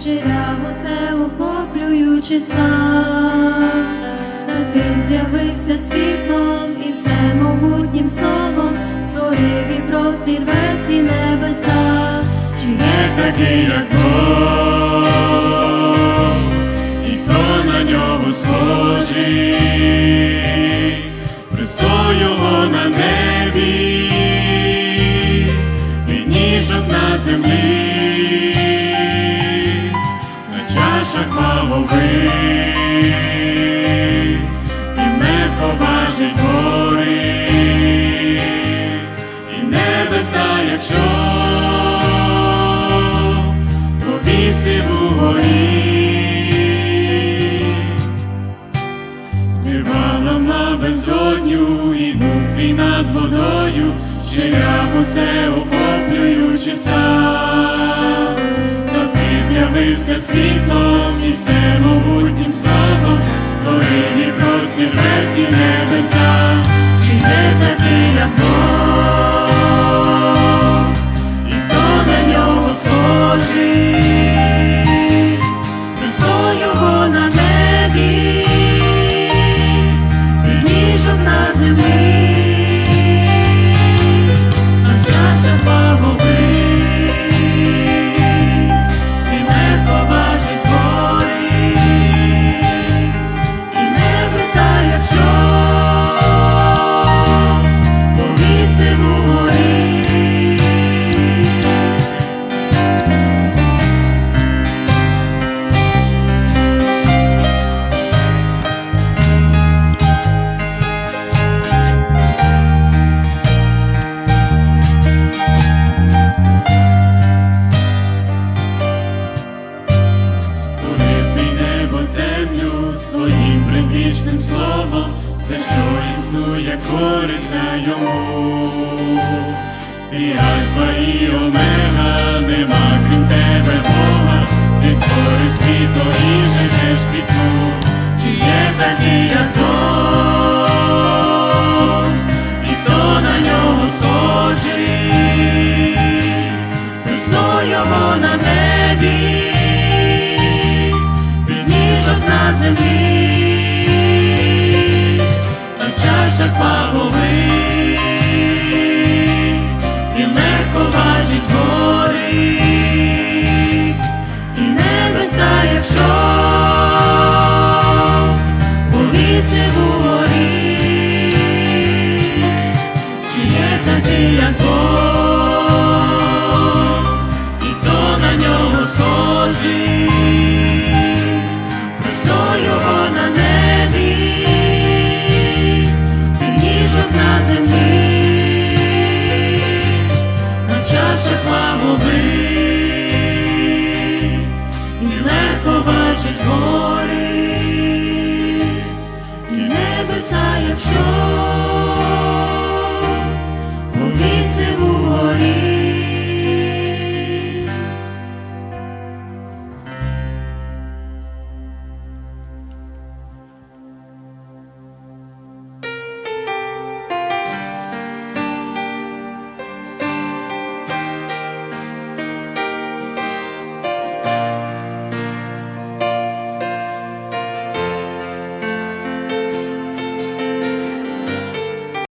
вчеря усе охоплюючи сам, та ти з'явився світлом і всемогутнім словом, створив і простір весь і небеса, чи є такий, як Бог, і хто на нього схожий, його на небі, землі, хвалових, і не поважить гори, і небеса, якщо повісив угорі, Невалом на безодню, і дух твій над водою, Черяв усе охоплюючи сам, з'явився світлом все, що існує, твориться йому, ти Альфа і Омега, нема крім тебе Бога, ти твориш світо і живеш пітьму, чи є такий, як Бог, і хто на нього схожий, Христо його на небо. Лешек паговий, і легко важить гори, і небеса, якщо повісив у горі, чи є таки, як Бог?